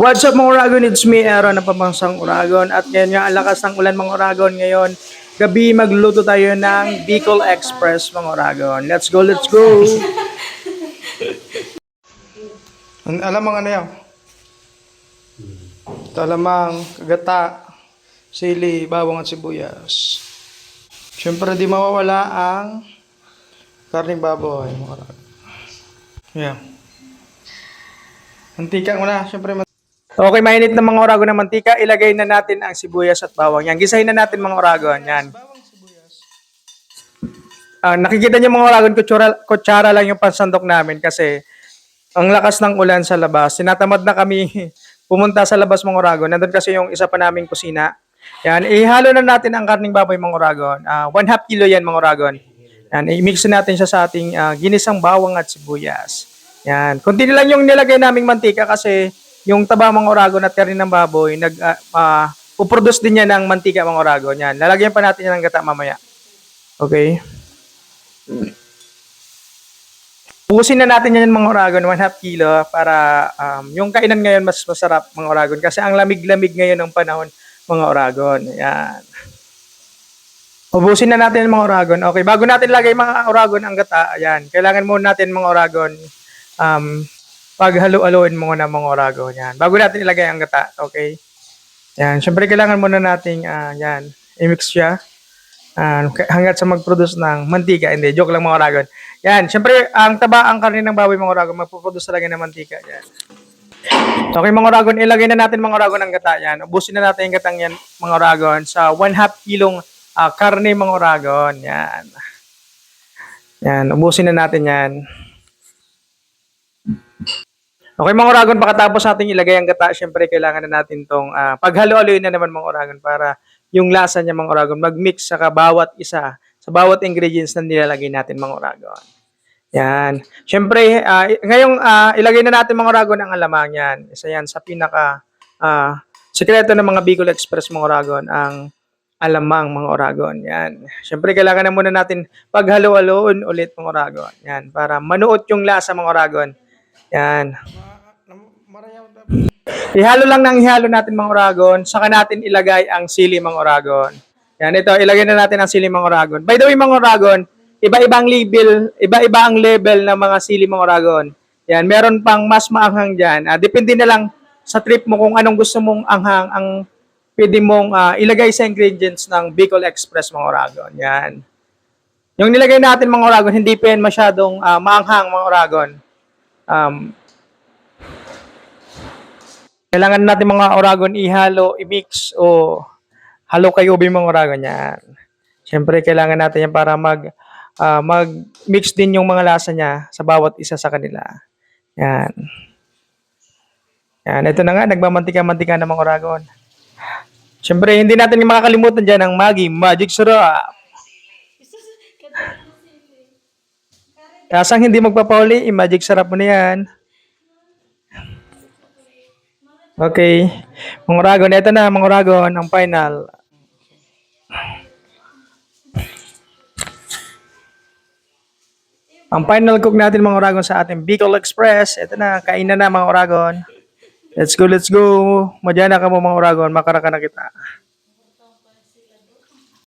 What's up mga Uragon? It's me, Aaron, ng Pamangsang Uragon. At ngayon nga, ang lakas ng ulan mga Uragon ngayon. Gabi, magluto tayo ng Bicol Express mga Uragon. Let's go, let's go! An- alam mo ano yan? Talamang, kagata, sili, bawang at sibuyas. Siyempre, di mawawala ang karning baboy mga Uragon. Yeah. Mantika muna, siyempre. Okay, mainit na mga oragon ng mantika. Ilagay na natin ang sibuyas at bawang. Yan, gisahin na natin mga oragon. Yan. Ah, nakikita niyo mga oragon, kutsara, kutsara lang yung pansandok namin kasi ang lakas ng ulan sa labas. Sinatamad na kami pumunta sa labas mga oragon. Nandun kasi yung isa pa naming kusina. Yan, ihalo na natin ang karning baboy mga oragon. Ah, one half kilo yan mga oragon. Yan, i-mix natin siya sa ating ah, ginisang bawang at sibuyas. Yan. Kunti lang yung nilagay naming mantika kasi yung taba mga oragon at karne ng baboy, nag, uh, uh, din niya ng mantika mga oragon. Yan. Lalagyan pa natin yan ng gata mamaya. Okay? Pusin na natin yan mga oragon, one half kilo para um, yung kainan ngayon mas masarap mga oragon kasi ang lamig-lamig ngayon ng panahon mga oragon. Yan. Ubusin na natin mga oragon. Okay, bago natin lagay mga oragon ang gata, ayan, kailangan muna natin mga oragon um, paghalo-haloin muna mga oragon. Yan. Bago natin ilagay ang gata, okay? Yan, syempre kailangan muna nating ah, yan, i-mix siya. Ah, hanggat sa mag-produce ng mantika. Hindi, joke lang mga oragon. Yan, syempre ang taba ang karne ng baboy mga oragon, magpo-produce talaga ng mantika. Yan. Okay mga oragon, ilagay na natin mga oragon ang gata. Yan, ubusin na natin yung gatang yan mga oragon sa 1 half kilong ah, karne mga oragon. Yan. Yan, ubusin na natin yan. Okay mga oragon, pagkatapos natin ilagay ang gata, syempre kailangan na natin tong ah, paghalo-haloyin na naman mga oragon para yung lasa niya mga oragon mag-mix sa bawat isa, sa bawat ingredients na nilalagay natin mga oragon. Yan. Syempre, ah, ngayong ah, ilagay na natin mga oragon ang alamang yan. Isa yan sa pinaka ah, sekreto ng mga Bicol Express mga oragon, ang alamang mga oragon. Yan. Syempre, kailangan na muna natin paghalo-haloon ulit mga oragon. Yan. Para manuot yung lasa mga oragon. Yan. Ihalo lang ng ihalo natin mga oragon, saka natin ilagay ang sili mga oragon. Yan, ito, ilagay na natin ang sili mga oragon. By the way mga oragon, iba-ibang level, iba-iba ang level ng mga sili mga oragon. Yan, meron pang mas maanghang dyan. Ah, depende na lang sa trip mo kung anong gusto mong anghang ang pwede mong ah, ilagay sa ingredients ng Bicol Express mga oragon. Yan. Yung nilagay natin mga oragon, hindi pa yan masyadong ah, maanghang mga oragon. Um, kailangan natin mga oragon ihalo, i-mix o halo kayo ubi mga oragon yan. Siyempre, kailangan natin yan para mag ah, mag-mix din yung mga lasa niya sa bawat isa sa kanila. Yan. Yan, ito na nga, nagmamantika-mantika ng mga oragon. Siyempre, hindi natin makakalimutan dyan ang Maggi Magic Syrup. Kasang hindi magpapauli, i-magic syrup mo na yan. Okay. Mga Oragon, ito na mga Oragon, ang final. Ang final cook natin mga Oragon sa ating Bicol Express. Ito na, kain na mga Oragon. Let's go, let's go. Madyan ka mo mga Oragon, makaraka na kita.